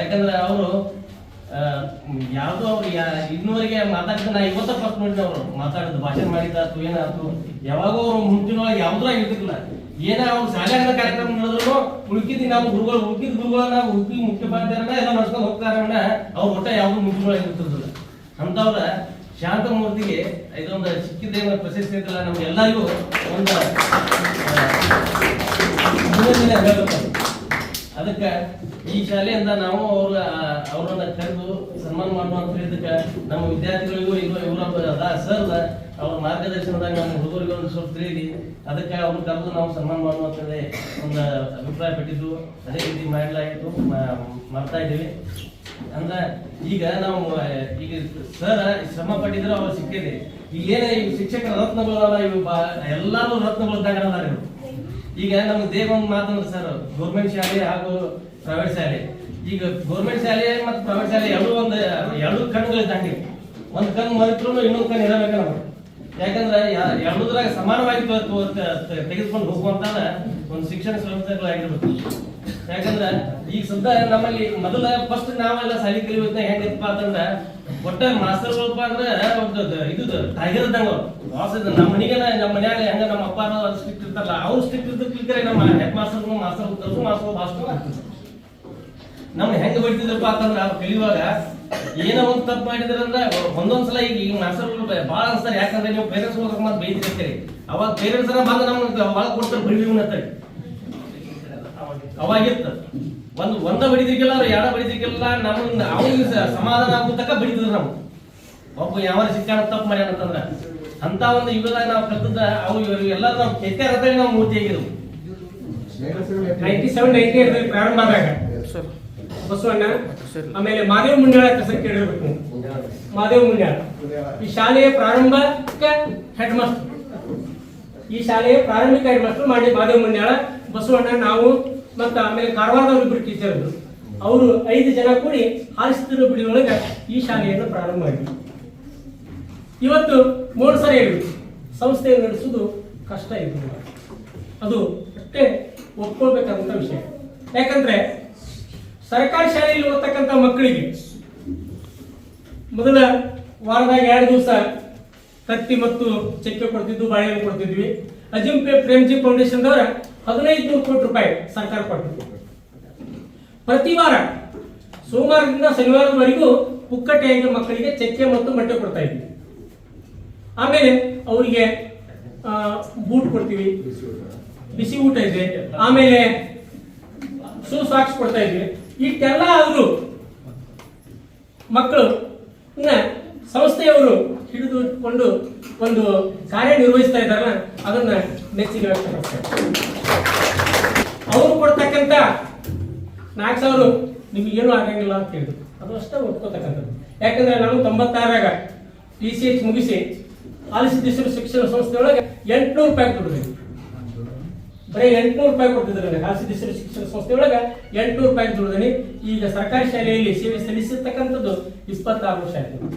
ಯಾಕಂದ್ರೆ ಅವರು ಯಾವ್ದು ಅವ್ರು ಇನ್ನೂವರೆಗೆ ಮಾತಾಡಿದ ನಾ ಇವತ್ತ ಫಸ್ಟ್ ನೋಡಿದ ಅವರು. ಮಾತಾಡಿದ, ಭಾಷಣ ಮಾಡಿದ್ದಾಯ್ತು ಏನಾಯ್ತು. ಯಾವಾಗೋ ಅವ್ರು ಮುಂಚಿನೊಳಗೆ ಯಾವ್ದ್ರ ಇರ್ತಿರ್ಲಿಲ್ಲ. ಏನೇ ಅವ್ರು ಶಾಲೆಗಳ ಕಾರ್ಯಕ್ರಮ ನಡೆದ್ರು ಉಳ್ಕಿದ್ ನಾವು ಗುರುಗಳು ಉಳ್ಕಿದ ಗುರುಗಳನ್ನ ಉಳ್ಕಿ ಮುಖ್ಯೋಪಾಧ್ಯಾಯರನ್ನ ಎಲ್ಲ ನಡ್ಸ್ಕೊಂಡು ಹೋಗ್ತಾರನ್ನ ಅವ್ರು ಒಟ್ಟ ಯಾವ್ದು ಮುಂಚಿನೊಳಗೆ ಇರ್ತಿರ್ಲಿಲ್ಲ. ಅಂತವ್ರ ಶಾಂತಮೂರ್ತಿಗೆ ಇದೊಂದು ಸಿಕ್ಕಿದ್ದೇನು ಪ್ರಶಸ್ತಿ ಐತಲ್ಲ ನಮ್ಗೆಲ್ಲರಿಗೂ ಒಂದು ಅಭಿನಂದನೆ ಹೇಳ್ಬೇಕು. ಅದಕ್ಕೆ ಈ ಶಾಲೆಯಿಂದ ನಾವು ಅವ್ರ ಅವ್ರನ್ನ ಕರೆದು ಸನ್ಮಾನ ಮಾಡುವ ಅಂತ ಹೇಳಿದಕ್ಕೆ ನಮ್ಮ ವಿದ್ಯಾರ್ಥಿಗಳಿಗೂ ಇವರೊಬ್ಬ ಅದ ಸರ್ ಅವ್ರ ಮಾರ್ಗದರ್ಶನದಾಗ ನಮ್ಮ ಹುಡುಗರಿಗೆ ಒಂದು ಸ್ವಲ್ಪ ತಿಳಿದಿ, ಅದಕ್ಕೆ ಅವ್ರನ್ನ ಕರೆದು ನಾವು ಸನ್ಮಾನ ಮಾಡುವಂತೇಳಿ ಒಂದು ಅಭಿಪ್ರಾಯ ಪಟ್ಟಿದ್ದು. ಅದೇ ರೀತಿ ಮಾಡಲಾಯಿತು ಮಾಡ್ತಾ ಇದ್ದೀವಿ. ಅಂದ್ರೆ ಈಗ ನಾವು ಈಗ ಸರ್ ಶ್ರಮ ಪಟ್ಟಿದ್ರೆ ಅವ್ರು ಸಿಕ್ಕಿದೆ. ಈಗ ಏನೇ ಈ ಶಿಕ್ಷಕರ ರತ್ನಗಳಲ್ಲ ಇವು ಬಾ, ಎಲ್ಲಾರು ರತ್ನಗಳು ಇದ್ದಾಗ ಇವು ಈಗ ನಮ್ಗೆ ದೇವ ಒಂದು ಮಾತಂದ್ರೆ ಸರ್, ಗೌರ್ಮೆಂಟ್ ಶಾಲೆ ಹಾಗೂ ಪ್ರೈವೇಟ್ ಶಾಲೆ. ಈಗ ಗೌರ್ಮೆಂಟ್ ಶಾಲೆ ಮತ್ತು ಪ್ರೈವೇಟ್ ಶಾಲೆ ಎರಡು ಒಂದು, ಎರಡು ಕಣ್ಗಳು ಇದ್ದಂಗೆ ಒಂದು ಕಣ್ಣು ಮರಿತ್ರು ಇನ್ನೊಂದು ಕಣ್ಣು ಇರಬೇಕ ನಮಗೆ. ಯಾಕಂದ್ರೆ ಎರಡುದ್ರಾಗ ಸಮಾನವಾಗಿ ತೆಗೆದುಕೊಂಡು ಹೋಗುವಂತ ಒಂದು ಶಿಕ್ಷಣ ಸಂಸ್ಥೆಗಳಾಗಿರ್ಬೇಕು ಯಾಕಂದ್ರೆ ಈಗ ಸದ್ಯ ನಮ್ಮಲ್ಲಿ ಮೊದಲ ಫಸ್ಟ್ ನಾವೆಲ್ಲ ಶಾಲೆ ಕಲಿಬೇಕು ಹೆಂಗಿತ್ತಪ್ಪ ಅಂತಂದ್ರೆ ಒಟ್ಟ ಮಾಸ್ತರ್ಗಳಪ್ಪ ಅಂದ್ರೆ ಒಂದು ಇದು ಟೈಗರ್ ಇದ್ದಂಗ ಬಾಸ್ ಇದ್ದ, ನಮ್ಮ ಮನೆಗೆ ನಮ್ಮ ಮನ್ಯಾಗ ಹೆಂಗ ನಮ್ಮ ಅಪ್ಪ ಸ್ಟ್ರಿಕ್ಟ್ ಇರ್ತಾರಲ್ಲ, ಅವ್ರು ಸ್ಟ್ರಿಕ್ಟ್ ಇರ್ತಿದ್ರೆ ನಮ್ಮ head master master master master ನಮ್ಗೆ ಹೆಂಗ್ ಬಿಡ್ತಿದ್ರಪ್ಪ ಅಂತಂದ್ರ ಕಲಿಯುವಾಗ ಏನೋ ಒಂದ್ ತಪ್ಪು ಮಾಡಿದ್ರಂದ್ರ ಒಂದೊಂದ್ಸಲ ಈಗ ಈಗ ಮಾಸ್ತರ್ಗಳು ಭಾಳ ಅನ್ಸ್ತಾರೆ. ಯಾಕಂದ್ರೆ ನೀವು ಪೇರೆಂಟ್ಸ್ ಹೋಗಕ್ ಮತ್ತೆ ಬೈದಿರ್ತೀರಿ ಅವಾಗ ಪೇರೆಂಟ್ಸ್ ಬಂದು ನಮ್ಗೆ ಒಳಗ್ ಕೊಡ್ತಾರೆ ಬಿಡ್ವಿ ಅಂತ ಅವಾಗಿತ್ತ ಒಂದು ಒಂದ ಬಡಿದಿಕ್ಕಿಲ್ಲ ಎರಡ ಬಡಿದಿಕ್ಕಿಲ್ಲ ನಮ್ಗೆ ಅವ್ನಿಗೆ ಸಮಾಧಾನ ಆಗೋ ತಕ್ಕ ಬಡಿತಿದ್ರು ನಾವು. ಒಬ್ಬ ಯಾವ ಶಿಕ್ಷಣ ತಪ್ಪು ಮಾಡ್ಯಾನ ಅಂತಂದ್ರ ಅಂತ ಒಂದು ಯುಗದಾಗ ನಾವು ಕಲ್ತದ ಅವು ಇವರು ಎಲ್ಲರೂ ನಾವು ಕೆಟ್ಟ ಅರ್ಥ ನಾವು ಮೂರ್ತಿ ಆಗಿದ್ವು ನೈಂಟಿ ಸೆವೆನ್ ನೈಂಟಿ ಏಟ್ ಪ್ರಾರಂಭ ಆದಾಗ. ಬಸವಣ್ಣ, ಆಮೇಲೆ ಮಾದೇವ ಮುಂಡ್ಯಾಳ ಹೆಸರು ಕೇಳಿರ್ಬೇಕು. ಮಾದೇವ ಮುನ್ಯಾಳ ಈ ಶಾಲೆಯ ಪ್ರಾರಂಭಕ ಹೆಡ್ ಮಾಸ್ಟರ್ ಈ ಶಾಲೆಯ ಪ್ರಾರಂಭಿಕ ಹೆಡ್ ಮಾಸ್ಟರ್ ಮಾಡಿ ಮಾದೇವ ಮುನ್ಯಾಳ ಬಸವಣ್ಣ, ನಾವು ಮತ್ತ ಆಮೇಲೆ ಕಾರವಾರದವ್ರು ಇಬ್ಬರು ಟೀಚರ್ ಅವರು ಐದು ಜನ ಕೂಡಿ ಹಾರಿಸ್ತಿರೋ ಬಿಡಿಯೊಳಗೆ ಈ ಶಾಲೆಯನ್ನು ಪ್ರಾರಂಭ ಮಾಡಿ ಇವತ್ತು ಮೂರು ಸರಿ ಸಂಸ್ಥೆಯನ್ನು ನಡೆಸುವುದು ಕಷ್ಟ ಇದೆ ಅದು ಅಷ್ಟೇ ಒಪ್ಕೊಳ್ಬೇಕಾದಂತ ವಿಷಯ. ಯಾಕಂದ್ರೆ ಸರ್ಕಾರಿ ಶಾಲೆಯಲ್ಲಿ ಓದ್ತಕ್ಕಂಥ ಮಕ್ಕಳಿಗೆ ಮೊದಲ ವಾರದಾಗ ಎರಡು ದಿವಸ ತತ್ತಿ ಮತ್ತು ಚಕ್ಕೆ ಕೊಡ್ತಿದ್ದು, ಬಾಳೆಹಣ್ಣು ಕೊಡ್ತಿದ್ವಿ. ಅಜಿಂಪೆ ಪ್ರೇಮ್ಜಿ ಫೌಂಡೇಶನ್ದವರ ಹದಿನೈದು ನೂರು ಕೋಟಿ ರೂಪಾಯಿ ಸರ್ಕಾರ ಕೊಟ್ಟಿತ್ತು ಪ್ರತಿ ವಾರ ಸೋಮವಾರದಿಂದ ಶನಿವಾರದವರೆಗೂ ಪುಕ್ಕಟೆಯಾಗಿ ಮಕ್ಕಳಿಗೆ ಚಕ್ಕೆ ಮತ್ತು ಮೊಟ್ಟೆ ಕೊಡ್ತಾ ಇದ್ವಿ. ಆಮೇಲೆ ಅವರಿಗೆ ಬೂಟ್ ಕೊಡ್ತೀವಿ. ಬಿಸಿ ಊಟ ಇದೆ. ಆಮೇಲೆ ಶೂ ಸಾಕ್ಸ್ ಕೊಡ್ತಾ ಇದ್ವಿ. ಇಷ್ಟೆಲ್ಲ ಅವರು. ಮಕ್ಕಳು ಸಂಸ್ಥೆಯವರು ಹಿಡಿದುಕೊಂಡು ಒಂದು ಕಾರ್ಯನಿರ್ವಹಿಸ್ತಾ ಇದ್ದಾರಲ್ಲ, ಅದನ್ನ ಮೆಚ್ಚಿಗೆ ಅವರು ಕೊಡ್ತಕ್ಕಂಥ ನಾಲ್ಕು ಸಾವಿರ ನಿಮಗೇನು ಆಗಂಗಿಲ್ಲ ಅಂತ ಹೇಳಿದ್ರು. ಅದು ಅಷ್ಟೇ ಒಪ್ಕೋತಕ್ಕಂಥದ್ದು. ಯಾಕಂದ್ರೆ ನಾನು ತೊಂಬತ್ತಾರಾಗ ಟಿ ಸಿ ಎಚ್ ಮುಗಿಸಿ ಆಲಿಸಿದ್ದೇಶ್ವರ ಶಿಕ್ಷಣ ಸಂಸ್ಥೆಯೊಳಗೆ ಎಂಟುನೂರು ರೂಪಾಯಿ ದುಡಿದಿದ್ದೆ ಬರೀ ಎಂಟುನೂರು ರೂಪಾಯಿ ಕೊಟ್ಟಿದ್ರು ಖಾಸಗಿ ಶಿಕ್ಷಣ ಶಿಕ್ಷಣ ಸಂಸ್ಥೆಯೊಳಗೆ ಎಂಟುನೂರು ರೂಪಾಯಿ ದುಡಿದೀನಿ ಈಗ ಸರ್ಕಾರಿ ಶಾಲೆಯಲ್ಲಿ ಸೇವೆ ಸಲ್ಲಿಸಿರ್ತಕ್ಕಂಥದ್ದು ಇಪ್ಪತ್ತಾರು ವರ್ಷ ಆಯ್ತು.